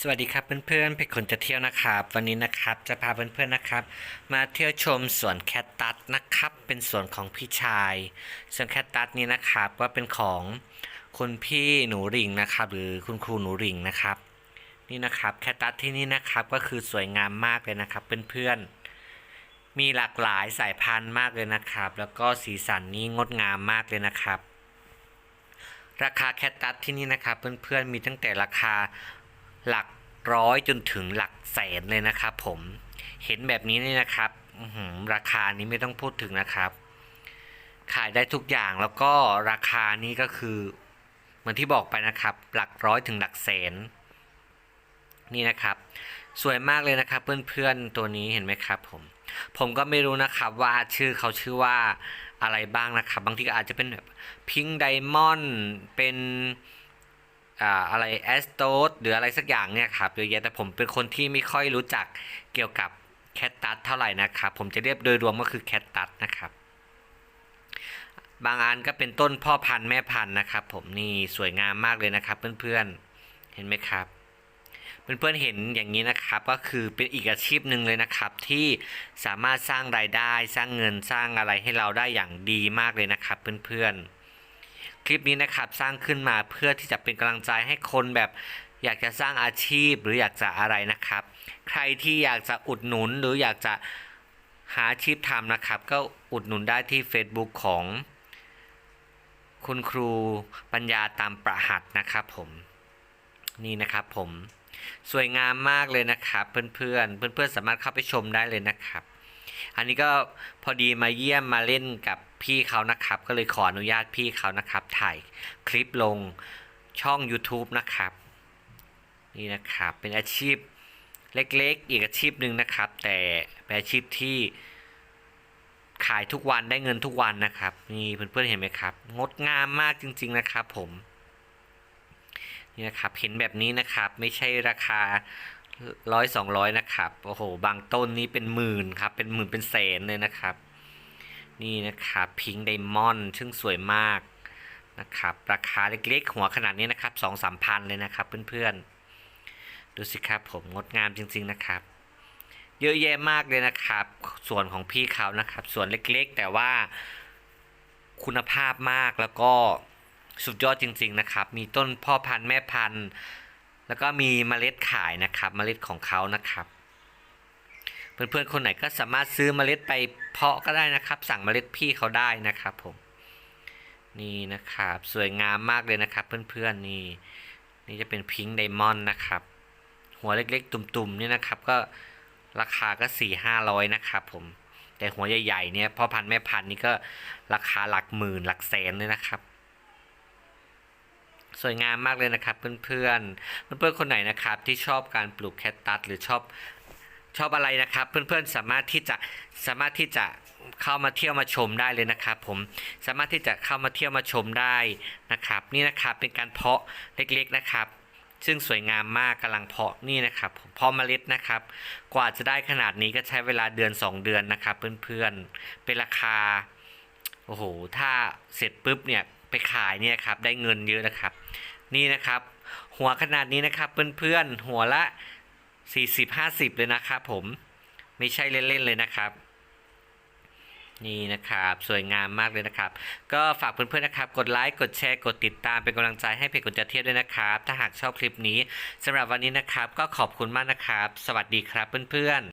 สวัสดีครับเพื่อนๆเพจคนจะเที่ยวนะครับ วันนี้นะครับจะพาเพื่อนๆนะครับ มาเที่ยวชมสวนแคตตัสนะครับ เป็นสวนของพี่ชายสวนแคตตัสนี้นะครับก็เป็นของคุณพี่หนูริงนะครับ หรือคุณครูหนูริงนะครับ นี่นะครับแคตตัสที่นี่นะครับก็คือสวยงามมากเลยนะครับเพื่อนๆมีหลากหลายสายพันธุ์มากเลยนะครับ แล้วก็สีสันนี้งดงามมากเลยนะครับราคาแคตตัสที่นี่นะครับเพื่อนๆมีตั้งแต่ราคา หลักร้อยจนถึงหลักแสนเลยนะครับผมเห็นแบบนี้นี่นะครับหือราคานี้ไม่ต้องพูดถึงนะครับ ขายได้ทุกอย่างแล้วก็ราคานี้ก็คือเหมือนที่บอกไปนะครับ หลักร้อยถึงหลักแสนนี่นะครับ สวยมากเลยนะครับ เพื่อนๆตัวนี้เห็นไหมครับผมผมก็ไม่รู้นะครับว่าชื่อเขาชื่อว่าอะไรบ้างนะครับ บางทีก็อาจจะเป็นแบบพิงไดมอนด์เป็น อ่าอะไรแอสโตสหรืออะไรสักอย่างเนี่ยครับเยอะแยะแต่ผมเป็นคนที่ไม่ค่อยรู้จักเกี่ยวกับแคตตัสเท่าไหร่นะครับ ผมจะเรียกโดยรวมก็คือแคตตัสนะครับ บางอันก็เป็นต้นพ่อพันธุ์แม่พันธุ์นะครับ ผมนี่สวยงามมากเลยนะครับ เพื่อนๆเห็นไหมครับเพื่อนๆเห็นอย่างนี้นะครับก็คือเป็นอีกอาชีพหนึ่งเลยนะครับ ที่สามารถสร้างรายได้สร้างเงินสร้างอะไรให้เราได้อย่างดีมากเลยนะครับ เพื่อนๆ คลิปนี้นะครับสร้างขึ้นมาเพื่อที่จะเป็นกำลังใจให้คนแบบอยากจะสร้างอาชีพหรืออยากจะอะไรนะครับ ใครที่อยากจะอุดหนุนหรืออยากจะหาอาชีพทำนะครับ ก็อุดหนุนได้ที่ Facebook ของ คุณครูปัญญาตามประหัตนะครับผมนี่นะครับผมสวยงามมากเลยนะครับ เพื่อนๆเพื่อนๆสามารถเข้าไปชมได้เลยนะครับ อันนี้ก็พอดีมาเยี่ยมมาเล่นกับ พี่เขานะครับ ก็เลยขออนุญาตพี่เขานะครับ ถ่ายคลิปลงช่อง YouTube นะครับ นี่นะครับ เป็นอาชีพเล็กๆ อีกอาชีพหนึ่งนะครับ แต่เป็นอาชีพที่ขายทุกวันได้เงินทุกวันนะครับ นี่เพื่อนๆเห็นไหมครับ งดงามมากจริง ๆนะครับ ผมนี่นะครับเห็นแบบนี้นะครับ ไม่ใช่ราคาร้อยสองร้อยนะครับ โอ้โห บางต้นนี้เป็นหมื่นครับ เป็นหมื่นเป็นแสนเลยนะครับ นี่นะครับ พิงไดมอนด์ซึ่งสวยมากนะครับ ราคาเล็กๆ หัวขนาดนี้นะครับสองสามพันเลยนะครับเพื่อนๆ ดูสิครับผมงดงามจริงๆนะครับ เยอะแยะมากเลยนะครับ ส่วนของพี่เขานะครับ ส่วนเล็กๆ แต่ว่าคุณภาพมากแล้วก็สุดยอดจริง ๆนะครับ มีต้นพ่อพันธุ์แม่พันธุ์ แล้วก็มีเมล็ดขายนะครับ เมล็ดของเขานะครับ เพื่อนๆคนไหนก็สามารถซื้อเมล็ดไปเพาะก็ได้นะครับ สั่งเมล็ดพี่เขาได้นะครับผมนี่นะครับสวยงามมากเลยนะครับ เพื่อนๆนี่ นี่จะเป็นพิงค์ไดมอนด์นะครับ หัวเล็กๆ ตุ่มๆนี่นะครับ ก็ราคาก็สี่ห้าร้อยนะครับผมแต่หัวใหญ่ๆเนี่ยพ่อพันธุ์แม่พันธุ์นี่ก็ราคาหลักหมื่นหลักแสนเลยนะครับ สวยงามมากเลยนะครับ เพื่อนๆเพื่อนๆคนไหนนะครับที่ชอบการปลูกแคคตัสหรือชอบ ชอบอะไรนะครับ เพื่อนๆสามารถที่จะสามารถที่จะเข้ามาเที่ยวมาชมได้เลยนะครับผมสามารถที่จะเข้ามาเที่ยวมาชมได้นะครับ นี่นะครับเป็นการเพาะเล็กๆนะครับ ซึ่งสวยงามมากกำลังเพาะนี่นะครับเพาะเมล็ดนะครับ กว่าจะได้ขนาดนี้ก็ใช้เวลาเดือน 2 เดือนนะครับ เพื่อนๆเป็นราคาโอ้โหถ้าเสร็จปุ๊บเนี่ยไปขายเนี่ยครับได้เงินเยอะนะครับ นี่นะครับ หัวขนาดนี้นะครับเพื่อนๆหัวละ 40-50 เลยนะครับผมไม่ใช่เล่น ๆ เลยนะครับ นี่นะครับ สวยงามมากเลยนะครับ ก็ฝากเพื่อนๆนะครับ กดไลค์กดแชร์กดติดตามเป็นกำลังใจให้เพจกดจะเทียบด้วยนะครับ ถ้าหากชอบคลิปนี้สำหรับวันนี้นะครับ ก็ขอบคุณมากนะครับ สวัสดีครับเพื่อนๆ